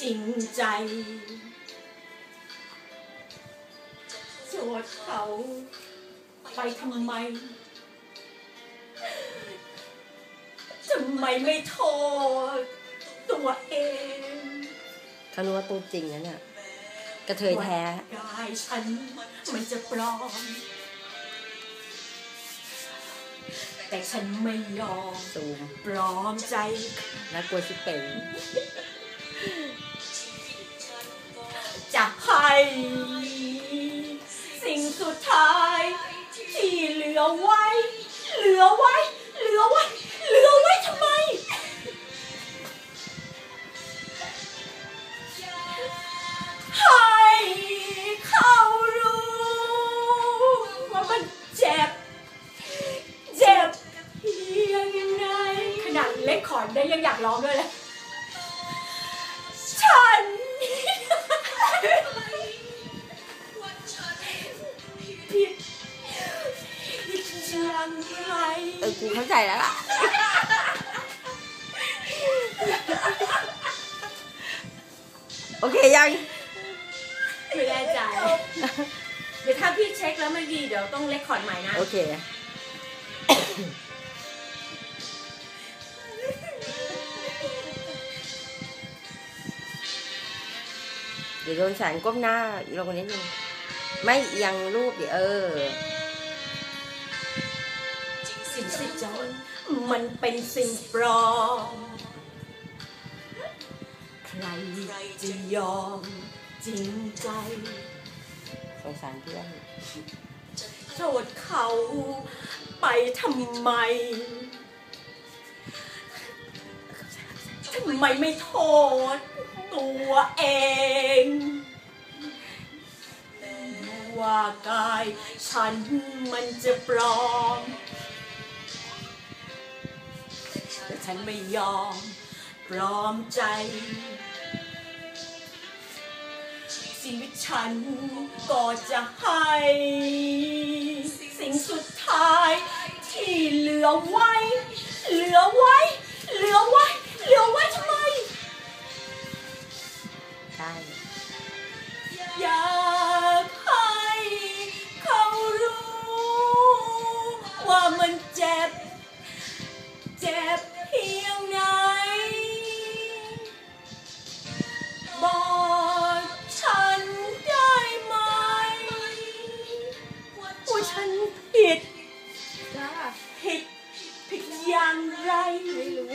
จริงใจโจทย์เขาไปทำไม ทำไมไม่โทษตัวเองเขารู้ว่าตัวจริงนะเนี่ยกระเทยแท้กายฉันมันจะปลอม แต่ฉันไม่ยอมซูมปลอมใจ น่ากลัวชิบเป๋ง สิ่งสุดท้าย ที่เหลือไว้ เหลือไว้ เหลือไว้ เหลือไว้ทำไม ให้เขารู้ว่ามันเจ็บ เจ็บเพียงยังไงขนาดเล็กขอนได้ยังอยากร้องด้วยเลย ยังไงเออกูเข้าใจแล้วล่ะ โอเคยัง ไม่แน่ใจ เดี๋ยวถ้าพี่เช็คแล้วไม่ดีเดี๋ยวต้องเลคคอร์ดใหม่นะ โอเค เดี๋ยวโดนแสงก้มหน้าอีกลงนิดนึง ไม่เอียงรูปดิเออ สิ่งที่จนมันเป็นสิ่งปลอม ใครจะยอมจริงใจ สงสารเพื่อนโทษเขาไปทำไม ทำไมไม่โทษตัวเอง ว่ากายฉันมันจะปลอม ฉันไม่ยอมปลอมใจ ชีวิตฉันก็จะให้สิ่งสุดท้าย ที่เหลือไว้ เหลือไว้ เหลือไว้ เหลือไว้ทำไมใช่อย่า ฉันผิด ผิด ผิดอย่างไร ไม่รู้